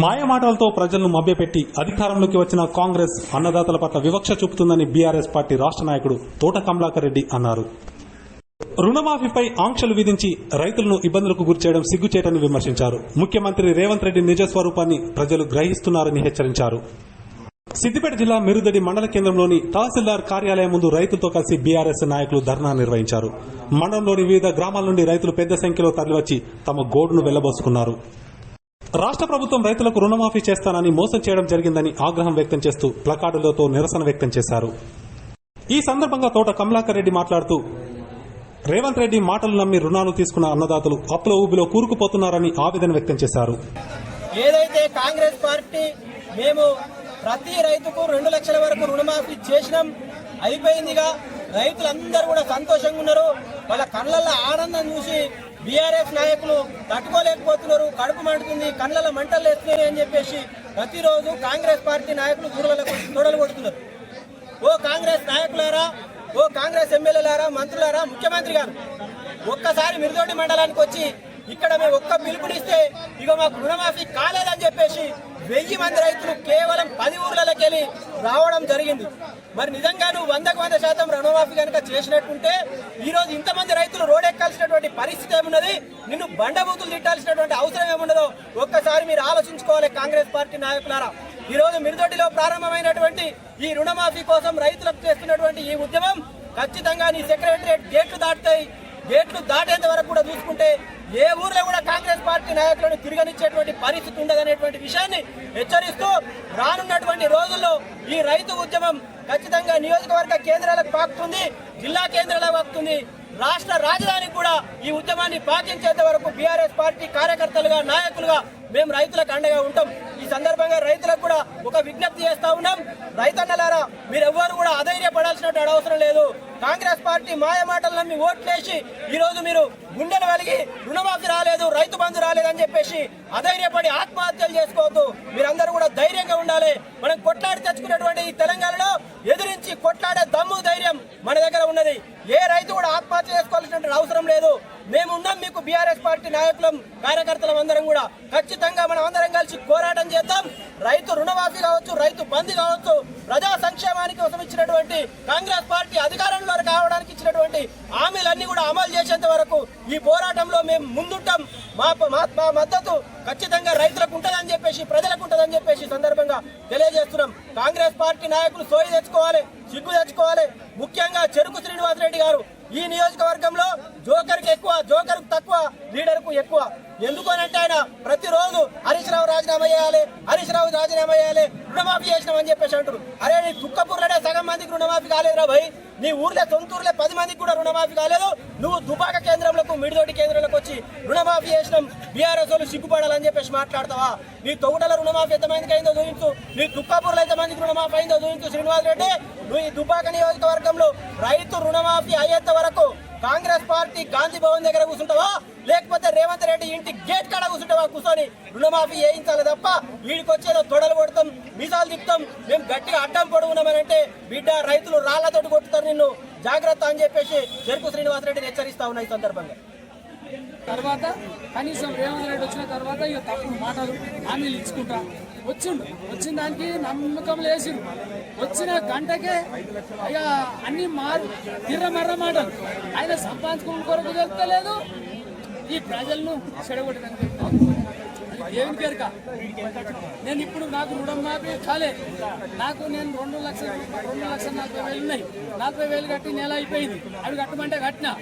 మాయమాటలతో ప్రజలను మభ్యపెట్టి అధికారంలోకి వచ్చిన కాంగ్రెస్ అన్నదాతల పట్ల వివక్ష చూపుతుందని బీఆర్ఎస్ పార్టీ రాష్ట్ర నాయకుడు తోట కమలాకర్ రెడ్డి అన్నారు. రుణమాఫీపై ఆంక్షలు విధించి రైతులను ఇబ్బందులకు గురిచేయడం సిగ్గుచేటని విమర్శించారు. ముఖ్యమంత్రి రేవంత్ రెడ్డి నిజస్వరూపాన్ని ప్రజలు గ్రహిస్తున్నారని హెచ్చరించారు. సిద్దిపేట జిల్లా మెరుదడి మండల కేంద్రంలోని తహసీల్దార్ కార్యాలయం ముందు రైతులతో కలిసి బీఆర్ఎస్ నాయకులు ధర్నా నిర్వహించారు. మండలంలోని వివిధ గ్రామాల నుండి రైతులు పెద్ద సంఖ్యలో తరలివచ్చి తమ గోడును వెళ్ళబోసుకున్నారు. రాష్ట్ర ప్రభుత్వం రైతులకు రుణమాఫీ చేస్తానని మోసం చేయడం జరిగిందని ఆగ్రహం వ్యక్తం చేస్తూ ప్లకార్డులతో నిరసన వ్యక్తం చేశారు. ఈ సందర్భంగా తోట కమలాకర్ రెడ్డి మాట్లాడుతూ రేవంత్ రెడ్డి మాటలు నమ్మి రుణాలు తీసుకున్న అన్నదాతలు అప్పుల ఊబిలో కూరుకుపోతున్నారని ఆవేదన వ్యక్తం చేశారు. ఏదైతే కాంగ్రెస్ పార్టీ మేము ప్రతి రైతుకు రెండు లక్షల వరకు రుణమాఫీ చేసినాం అయిపోయిందిగా. రైతులందరూ కూడా సంతోషంగా ఉన్నారు. వాళ్ళ కళ్ళల్లో ఆనందం చూసి బీఆర్ఎస్ నాయకులు తట్టుకోలేకపోతున్నారు కడుపు మండుతుంది కళ్ళల మంటలు వేస్తున్నాయి అని చెప్పేసి ప్రతిరోజు కాంగ్రెస్ పార్టీ నాయకులు దూడలకు తొడలు కొడుతున్నారు ఓ కాంగ్రెస్ నాయకులారా ఓ కాంగ్రెస్ ఎమ్మెల్యేలారా మంత్రులారా ముఖ్యమంత్రి గారు ఒక్కసారి మిరుదొడ్డి మండలానికి వచ్చి ఇక్కడ మేము ఒక్క పిలుపునిస్తే ఇక మాకు రుణమాఫీ కాలేదని చెప్పేసి వెయ్యి మంది రైతులు కేవలం పది ఊర్లలోకి వెళ్ళి రావడం జరిగింది. మరి నిజంగా నువ్వు వందకు వంద శాతం రుణమాఫీ కనుక చేసినట్టుంటే ఈరోజు ఇంతమంది రైతులు రోడ్ ఎక్కాల్సినటువంటి పరిస్థితి ఏమున్నది? నిన్ను బండబూతులు తిట్టాల్సినటువంటి అవసరం ఏమున్నదో ఒక్కసారి మీరు ఆలోచించుకోవాలి కాంగ్రెస్ పార్టీ నాయకులారా. ఈ రోజు మిరుదొడ్డిలో ప్రారంభమైనటువంటి ఈ రుణమాఫీ కోసం రైతులకు చేస్తున్నటువంటి ఈ ఉద్యమం ఖచ్చితంగా నీ సెక్రటరియట్ గేట్లు దాటుతాయి. గేట్లు దాటేంత వరకు కూడా చూసుకుంటే ఏ ఊర్లో కూడా కాంగ్రెస్ పార్టీ నాయకులను తిరగనిచ్చేటువంటి పరిస్థితి ఉండదనేటువంటి విషయాన్ని హెచ్చరిస్తూ రానున్నటువంటి రోజుల్లో ఈ రైతు ఉద్యమం ఖచ్చితంగా నియోజకవర్గ కేంద్రాలకు పాకుతుంది జిల్లా కేంద్రాలకు పాకుతుంది. రాష్ట్ర రాజధానికి కూడా ఈ ఉద్యమాన్ని పాటించేంత వరకు బీఆర్ఎస్ పార్టీ కార్యకర్తలుగా నాయకులుగా మేము రైతులకు అండగా ఉంటాం. ఈ సందర్భంగా రైతులకు కూడా ఒక విజ్ఞప్తి చేస్తా ఉన్నాం. రైతన్నలారా మీరెవ్వరు కూడా అధైర్యపడాల్సినటువంటి అవసరం లేదు. కాంగ్రెస్ పార్టీ మాయమాటలు నమ్మి ఓట్లేసి ఈరోజు మీరు గుండెలు వెలిగి రుణమాఫీ రాలేదు రైతు బంధు రాలేదని చెప్పేసి అధైర్యపడి ఆత్మహత్యలు చేసుకోవద్దు. మీరందరూ కూడా ధైర్యంగా ఉండాలి. మనం కొట్లాడి తెచ్చుకున్నటువంటి ఈ తెలంగాణలో ఎదిరించి కొట్లాడే దమ్ము ధైర్యం మన దగ్గర ఉన్నది. ఏ రైతు కూడా ఆత్మహత్య చేసుకోవాల్సినటువంటి అవసరం లేదు. మేమున్నాం మీకు బీఆర్ఎస్ పార్టీ నాయకులం కార్యకర్తలం అందరం కూడా. ఖచ్చితంగా మనం అందరం కలిసి పోరాటం చేద్దాం. రైతు రుణమాఫీ కావచ్చు రైతు బంద్ కావచ్చు ప్రజా సంక్షేమానికి కోసం ఇచ్చినటువంటి కాంగ్రెస్ పార్టీ అధికారంలో కావడానికి ఇచ్చినటువంటి హామీలన్నీ కూడా అమలు చేసేంత వరకు ఈ పోరాటంలో మేము ముందుంటాం. మా మా- మద్దతు ఖచ్చితంగా రైతులకు ఉంటుందని చెప్పేసి ప్రజలకు ఉంటుందని చెప్పేసి సందర్భంగా తెలియజేస్తున్నాం. కాంగ్రెస్ పార్టీ నాయకులు సోయి తెచ్చుకోవాలి. సిగ్గు తెచ్చుకోవాలి ముఖ్యంగా చెరుకు శ్రీనివాసరెడ్డి గారు. ఈ నియోజకవర్గంలో జోకర్కి ఎక్కువ జోకర్కు తక్కువ లీడర్కు ఎక్కువ. ఎందుకనంటే ఆయన ప్రతిరోజు హరీష్ రావు రాజీనామా చేయాలి హరీష్ రావు రాజీనామా చేయాలి రుణమాఫీ చేసినామని చెప్పేసి అంటారు అరే నీ తుక్కపూర్లోనే సగం మందికి రుణమాఫీ కాలేదురా భయ్. నీ ఊర్లో సొంతూరులో పది మందికి కూడా రుణమాఫీ కాలేదు. నువ్వు దుబాక కేంద్రంలో మిడిదోటి కేంద్రంలోకి వచ్చి రుణమాఫీ చేసినాం. బీఆర్ఎస్ వాళ్ళు సిగ్గుపడాలని చెప్పేసి మాట్లాడతావా? నీ తొగుటల రుణమాఫీ ఎంతమందికి అయిందో చూపించు. నీ తుక్కాపూర్లో ఎంతమందికి రుణమాఫీ అయిందో చూపించు శ్రీనివాస్ రెడ్డి. నువ్వు ఈ దుబ్బాక నియోజకవర్గంలో రైతు రుణమాఫీ అయ్యేంత వరకు కాంగ్రెస్ పార్టీ గాంధీ భవన్ దగ్గర కూర్చుంటావా? లేకపోతే రేవంత్ రెడ్డి ఇంటి గేట్ కాడ కూర్చుంటావా? కూర్చొని రుణమాఫీ వేయించాలి తప్ప వీడికి వచ్చేదో తొడలు కొడతాం మీసాలు తిప్పుతాం. మేము గట్టిగా అడ్డం పొడుగున్నామని అంటే బిడ్డ రైతులు రాళ్ళతోటి కొట్టుతారు నిన్ను. జాగ్రత్త అని చెప్పేసి చెరుకు శ్రీనివాసరెడ్డిని హెచ్చరిస్తా ఉన్నాయి ఈ సందర్భంగా. తర్వాత కనీసం రేవంత్ రెడ్డి వచ్చిన తర్వాత ఇక తప్పుడు మాటలు హామీలు ఇచ్చుకుంటా వచ్చిండు. వచ్చిన దానికి నమ్మకం లేచిండు వచ్చిన గంటకే ఇక అన్ని మారు తిర్ర మర్ర మాటలు. ఆయన సంపాదించుకున్న కొరకు తెలుస్తలేదు. ఈ ప్రజలను చెడగొట్టడానికి దేవుని పేరుక? నేను ఇప్పుడు నాకు రుణం మాపి కాలే. నాకు నేను రెండు లక్షల రెండు లక్షల నలభై వేలు ఉన్నాయి. నలభై వేలు కట్టి నెల అయిపోయింది. అవి కట్టమంటే కట్టినా.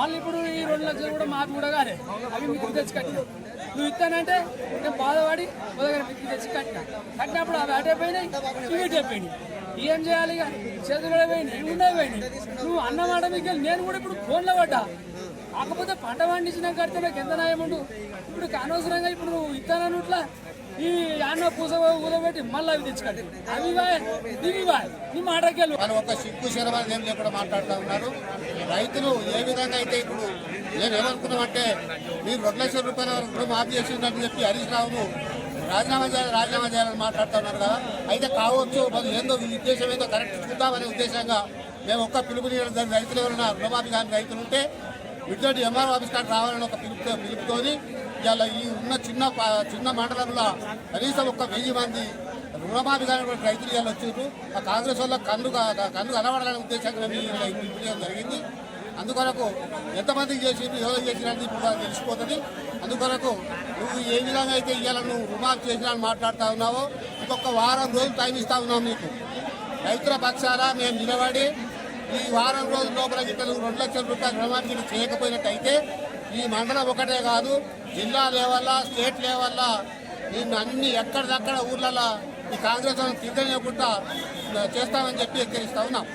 మళ్ళీ ఇప్పుడు ఈ రెండు లక్షలు కూడా మాకు కూడా కాలే. అవి మీకు తెచ్చి కట్టినా. నువ్వు ఇస్తానంటే నేను బాధపడి ఉదయం మీకు తెచ్చి కట్టినా. కట్టినప్పుడు అవి అటైపోయినాయి ఇవి ఏం చేయాలి ఇక? చేతులు పోయినాయి ఇవి ఉన్నాయి పోయినాయి. నువ్వు అన్నమాట మీకు నేను కూడా ఇప్పుడు ఫోన్లో పడ్డా. కాకపోతే పంట పండించినాక కడితే నాకు ఎంత న్యాయం ఉండు? ఇప్పుడు అనవసరంగా ఇప్పుడు నువ్వు ఇస్తానన్నట్లా ఈ అన్న పూస ఊదబెట్టి మళ్ళీ అవి తెచ్చుకోండి. అవి బాయ్ ఇవి బాయ్ నీ మాటకెళ్ళు. వాళ్ళు ఒక సిగ్గు శరవాళ్ళు ఏం లేకుండా మాట్లాడుతూ ఉన్నారు? రైతులు ఏ విధంగా అయితే ఇప్పుడు నేను ఏమనుకున్నామంటే మీరు రెండు లక్షల రూపాయల రుణం మాఫీ చేసిందని చెప్పి హరీష్ రావును రాజీనామా చేయాలి రాజీనామా చేయాలని మాట్లాడుతున్నారు కదా? అయితే కావచ్చు మరి ఏందో ఉద్దేశం ఏందో కరెక్ట్ చూద్దామనే ఉద్దేశంగా మేము ఒక్క పిలుపుని దాని రైతులు ఎవరైనా రుణమాఫీ కానీ రైతులు ఉంటే ఇటువంటి ఎంఆర్ఓ ఆఫీస్ కాడ రావాలని ఒక పిలుపుతో పిలుపుతోని ఇవాళ ఈ ఉన్న చిన్న చిన్న మండలంలో కనీసం ఒక వెయ్యి మంది రుణమాఫీ కానీ కూడా రైతులు ఇవాళ వచ్చారు ఆ కాంగ్రెస్ వల్ల కన్ను కన్ను కనబడాలనే ఉద్దేశంగా మేము చేయడం జరిగింది. అందుకొరకు ఎంతమందికి చేసిండ్రు ఎవరు చేసినది ఇప్పుడు తెలిసిపోతుంది. అందుకొరకు నువ్వు ఏ విధంగా అయితే ఇవాళ నువ్వు రుణమాఫీ చేసినా అని మాట్లాడుతూ ఉన్నావో ఇంకొక వారం రోజులు టైం ఇస్తా ఉన్నాం నీకు. రైతుల పక్షాన మేము నిలబడి ఈ వారం రోజుల లోపల గిట్టలు రెండు లక్షల రూపాయల రుణమాఫీ చేయకపోయినట్టయితే ఈ మండలం ఒకటే కాదు జిల్లా లెవెల్లా స్టేట్ లెవెల్లా దీన్ని అన్ని ఎక్కడిదక్కడ ఊర్లలో ఈ కాంగ్రెస్ వాళ్ళని చేయకుండా చేస్తామని చెప్పి హెచ్చరిస్తా ఉన్నాం.